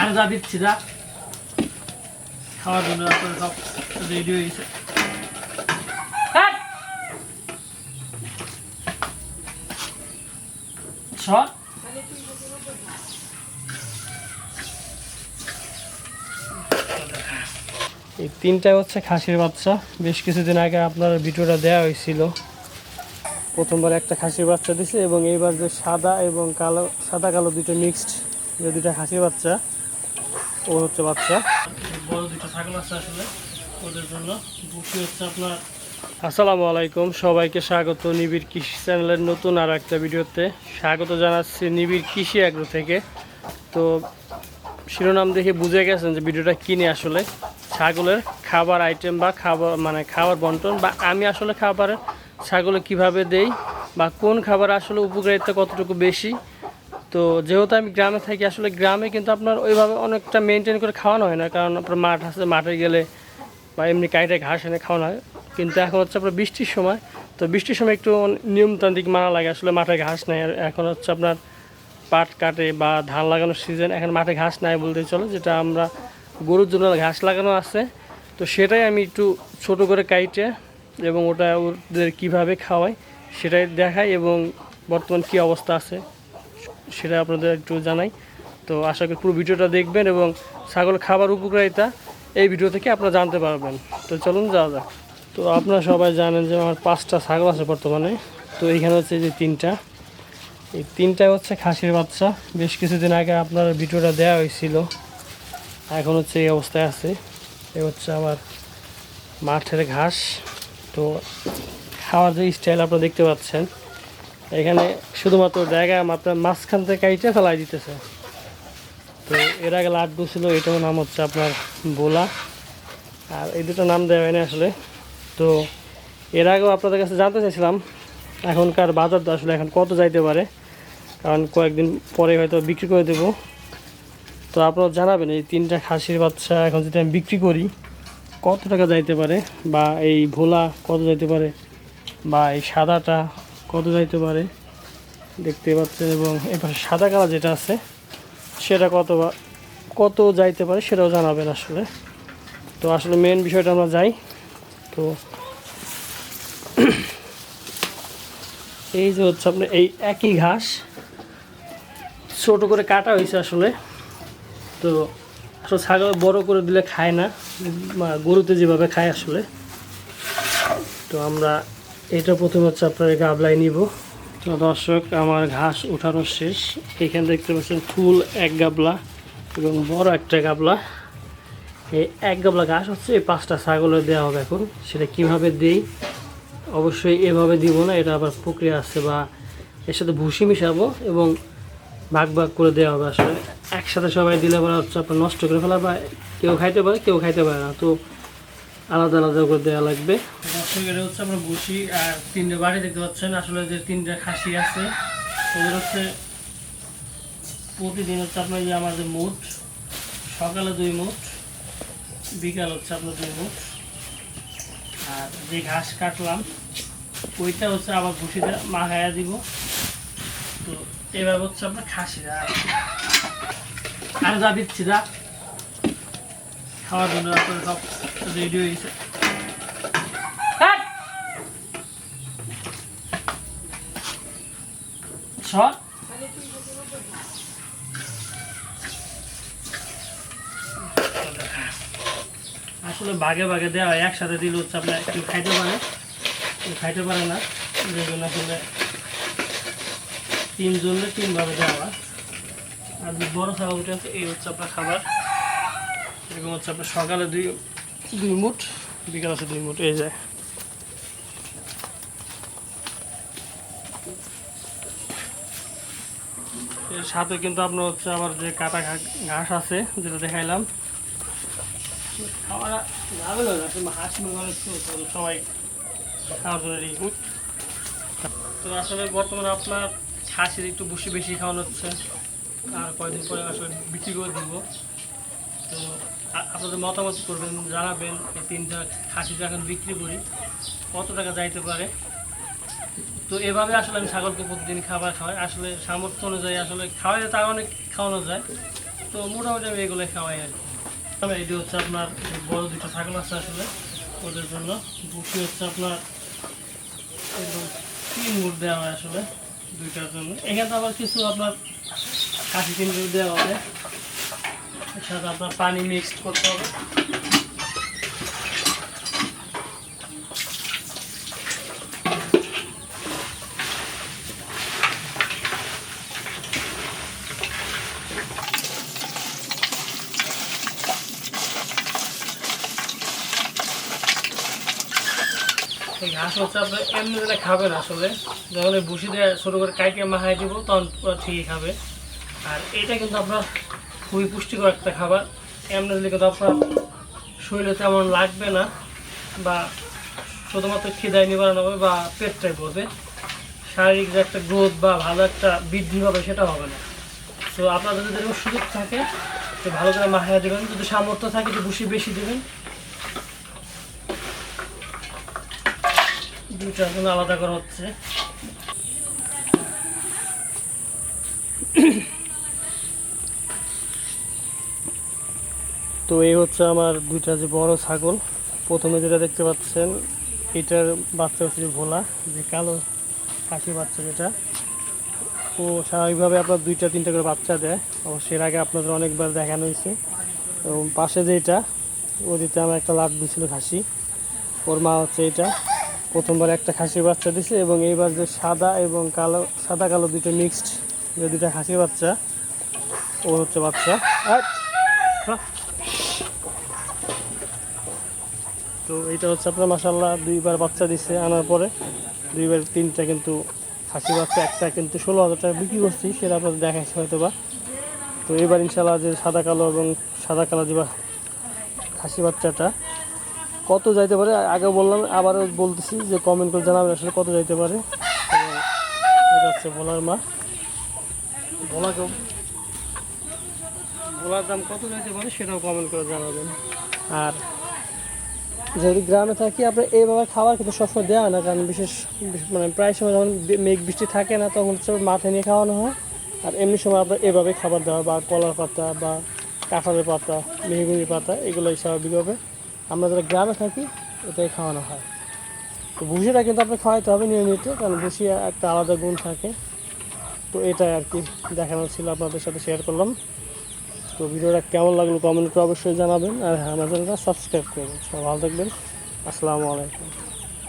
আর যা দিচ্ছি, যা। খাওয়ার জন্য সব রেডি হয়ে গেছে। এই তিনটা হচ্ছে খাসির বাচ্চা। বেশ কিছুদিন আগে আপনার ভিডিওটা দেওয়া হয়েছিল। প্রথমবার একটা খাসির বাচ্চা দিছে এবং এইবার যে সাদা এবং কালো, সাদা কালো দুটো মিক্সড যে দুটা খাসির বাচ্চা ও হচ্ছে বাচ্চা। বড় দুটো ছাগল আছে আসলে ওদের জন্য। বুকি হচ্ছে আপনার আসসালামু আলাইকুম সবাইকে স্বাগত নিবিড় কৃষি চ্যানেলের নতুন আর একটা ভিডিওতে। স্বাগত জানাচ্ছি নিবিড় কৃষি অ্যাগ্রো থেকে। তো শিরোনাম দেখে বুঝে গেছেন যে ভিডিওটা কিনে আসলে। ছাগলের খাবার আইটেম বা খাবার মানে খাবার বন্টন বা আমি আসলে খাবার ছাগলে কীভাবে দেই বা কোন খাবার আসলে উপকারিতা কতটুকু বেশি তো যেহেতু আমি গ্রামে থাকি, আসলে গ্রামে কিন্তু আপনার ওইভাবে অনেকটা মেনটেন করে খাওয়ানো হয় না। কারণ আপনার মাঠ আছে, মাঠে গেলে বা এমনি কাইটে ঘাস এনে খাওয়ানো হয়। কিন্তু এখন হচ্ছে আপনার বৃষ্টির সময়, তো বৃষ্টির সময় একটু নিয়মতান্ত্রিক মানা লাগে। আসলে মাঠে ঘাস নেই। আর এখন হচ্ছে আপনার পাট কাটে বা ধান লাগানোর সিজন এখন মাঠে ঘাস নাই বলতে চলে, যেটা আমরা গরুর জন্য ঘাস লাগানো আছে। তো সেটাই আমি একটু ছোট করে কাইটে এবং ওটা ওদের কীভাবে খাওয়াই সেটাই দেখাই এবং বর্তমান কী অবস্থা আছে। সেটা আপনাদের একটু জানাই। তো আশা করি পুরো ভিডিওটা দেখবেন এবং ছাগল খাবার উপকারিতা এই ভিডিও থেকে আপনারা জানতে পারবেন। তো চলুন যাওয়া যাক। তো আপনারা সবাই জানেন যে আমার পাঁচটা ছাগল আছে বর্তমানে। তো এইখানে হচ্ছে যে তিনটা। এই তিনটাই হচ্ছে খাসির বাচ্চা। বেশ কিছুদিন আগে আপনার ভিডিওটা দেওয়া হয়েছিল। এখন হচ্ছে এই অবস্থায় আছে। এই হচ্ছে আমার মাঠের ঘাস। তো খাওয়ার যে স্টাইল আপনারা দেখতে পাচ্ছেন। এখানে শুধুমাত্র জায়গা মাত্র মাঝখান থেকে কাইটে ফেলাই দিতেছে। তো এর আগে লাড্ডু ছিল এটাও নাম হচ্ছে আপনার বোলা আর এই দুটো নাম দেওয়া হয়নি আসলে। তো এর আগেও আপনাদের কাছে জানতে চাইছিলাম, এখনকার বাজার দর আসলে এখন কত যাইতে পারে? কারণ কয়েকদিন পরে হয়তো বিক্রি করে দেবো। তো আপনারা জানাবেন, এই তিনটা খাসির বাচ্চা এখন যদি আমি বিক্রি করি, কত টাকা যাইতে পারে? বা এই ভোলা কত যাইতে পারে? বা এই সাদাটা কত যাইতে পারে দেখতে পাচ্ছেন এবং এবার সাদা কালার যেটা আছে, সেটা কত কত যাইতে পারে সেটাও জানাবেন আসলে। তো আসলে মেন বিষয়টা আমরা যাই। তো এই যে হচ্ছে আপনার এই একই ঘাস, ছোট করে কাটা হয়েছে আসলে। তো আসলে ছাগল বড় করে দিলে খায় না গরুতে যেভাবে খায় আসলে। তো আমরা এটা প্রথমে হচ্ছে আপনার গাবলায় নিব। তো দর্শক, আমার ঘাস উঠানো শেষ। এখানে দেখতে পাচ্ছেন ফুল এক গাবলা এবং বড় একটা গাবলা। এই এক গাবলা ঘাস হচ্ছে, এই পাঁচটা ছাগলের দেওয়া হবে এখন। সেটা কীভাবে দেই? অবশ্যই এভাবে দিব না, এটা আবার প্রক্রিয়া আছে বা এর সাথে ভুসি মিশাবো এবং ভাগ ভাগ করে দেওয়া হবে। আসলে একসাথে সবাই দিলে পরে হচ্ছে আপনার নষ্ট করে ফেলা বা কেউ খাইতে পারে, কেউ খাইতে পারে না। তো আলাদা আলাদা করে দেওয়া লাগবে। দর্শক এটা হচ্ছে আমরা বসি আর তিনটে বাড়ি দেখতে পাচ্ছেন। আসলে যে তিনটে খাসি আছে, ওদের হচ্ছে প্রতিদিন হচ্ছে আপনার যে আমার যে মুঠ সকালে দুই মুঠ বিকাল হচ্ছে আপনার দুই মুঠ আর যে ঘাস কাটলাম, ওইটা হচ্ছে আবার ভুসিতে মাখাইয়া দিব। তো এবার হচ্ছে আপনার খাসিরা আর যা দিচ্ছি, যা। খাওয়ার জন্য আপনার সব রেডি হয়ে গেছে আসলে ভাগে ভাগে দেওয়া হয় একসাথে দিলে হচ্ছে আপনার কেউ খাইতে পারে। কেউ খাইতে পারে না। যে জন্য আসলে তিনজনে তিনভাবে দেওয়া হয়। আর বড় ছাগলটা আছে এই হচ্ছে আপনার খাবার। এরকম হচ্ছে আপনার সকালে দুই দুই মুঠ। বিকাল আছে দুই মুঠ, এই যায় এর সাথে কিন্তু আপনার হচ্ছে আবার যে কাটা ঘাস আছে, যেটা দেখাইলাম। আসলে হাঁস সবাই খাওয়ার জন্য। তো আসলে বর্তমানে আপনার খাসির একটু বেশি বেশি খাওয়ানো হচ্ছে, আর কয়েকদিন পরে আসলে বিক্রি করে দিব। তো আপনাদের মতামত করবেন, জানাবেন, এই তিনটা খাসি যখন বিক্রি করি, কত টাকা যাইতে পারে? তো এভাবে আসলে আমি ছাগলকে প্রতিদিন খাবার খাওয়াই, আসলে সামর্থ্য অনুযায়ী আসলে খাওয়াইলে তা অনেক খাওয়ানো যায়, তো মোটামুটি আমি এগুলো খাওয়াই আর কি। এটি হচ্ছে আপনার বড় দুটো ছাগল আছে আসলে, ওদের জন্য। বুকি হচ্ছে আপনার তিন মুঠ দেওয়া হয় আসলে, দুইটার জন্য। এখানে আবার কিছু আপনার কাশি তিন মুঠ দেওয়া হবে। সাথে আপনার পানি মিক্সড করতে হবে। এই ঘাস হচ্ছে আপনার এমনি দিলে খাবেন আসলে। যখন এই ভুসি দিয়ে ছোটো করে কাইকে মাহাই দিব, তখন ঠিকই খাবে। আর এটা কিন্তু আপনার খুবই পুষ্টিকর একটা খাবার। এমনি দিলে কিন্তু আপনার শরীরে তেমন লাগবে না বা শুধুমাত্র খিদায় নিবারণ হবে বা পেটটাই বলবে শারীরিক যে একটা গ্রোথ বা ভালো একটা বৃদ্ধি হবে সেটা হবে না। তো আপনাদের যদি এরকম সুযোগ থাকে, তো ভালো করে মাহাইয়া দেবেন। যদি সামর্থ্য থাকে তো ভুসি বেশি দেবেন। জন্য আলাদা করা হচ্ছে। তো এই হচ্ছে আমার দুইটা যে বড় ছাগল। প্রথমে যেটা দেখতে পাচ্ছেন, এটার বাচ্চা হচ্ছে ভোলা, যে কালো খাসি বাচ্চা যেটা। ও স্বাভাবিকভাবে আপনার দুইটা, তিনটা করে বাচ্চা দেয়। অবশ্যই এর আগে আপনাদের অনেকবার দেখানো হয়েছে। এবং পাশে যেটা ওদিকে আমার একটা লাভ দিয়েছিল খাসি। ওর মা হচ্ছে এটা। প্রথমবার একটা খাসির বাচ্চা দিছে এবং এইবার যে সাদা এবং কালো, সাদা কালো দুটো মিক্সড যে দুটা খাসির বাচ্চা, ও হচ্ছে বাচ্চা। আট! তো এইটা হচ্ছে আপনার মাসাল্লাহ দুইবার বাচ্চা দিছে আনার পরে। দুইবার তিনটা কিন্তু খাসি বাচ্চা, একটা কিন্তু ষোলো হাজার টাকা বিক্রি করছি, সেটা আপনাদের দেখাচ্ছি হয়তো বা তো এবার ইনশাল্লাহ যে সাদা কালো এবং সাদা কালো যে খাসি বাচ্চাটা, কত যাইতে পারে? আগে বললাম, আবারও বলতেছি যে কমেন্ট করে জানাবেন আসলে কত যাইতে পারে। এটা হচ্ছে ভোলার মা। ভোলাকে ভোলার দাম কত যাইতে পারে সেটাও কমেন্ট করে জানাবেন। আর যেহেতু গ্রামে থাকি আপনার এইভাবে খাবার কিন্তু সবসময় দেওয়া না, কারণ বিশেষ মানে প্রায় সময় যখন মেঘ বৃষ্টি থাকে না, তখন হচ্ছে মাঠে নিয়ে খাওয়ানো হয়। আর এমনি সময় আপনার এভাবে খাবার দেওয়া বা কলার পাতা, বা কাঁঠালের পাতা, মেহগুনির পাতা, এগুলোই স্বাভাবিকভাবে আমরা যারা গ্রামে থাকি, এটাই খাওয়ানো হয়। তো ভুসিটা কিন্তু আপনার খাওয়াইতে হবে নিয়মিত, কারণ ভুসি একটা আলাদা গুণ থাকে। তো এটাই আর কি দেখানো ছিল, আপনাদের সাথে শেয়ার করলাম। তো ভিডিওটা কেমন লাগল কমেন্ট করে অবশ্যই জানাবেন আর হ্যাঁ আমার চ্যানেলটা সাবস্ক্রাইব করবেন। সবাই ভালো থাকবেন। আসসালামু আলাইকুম।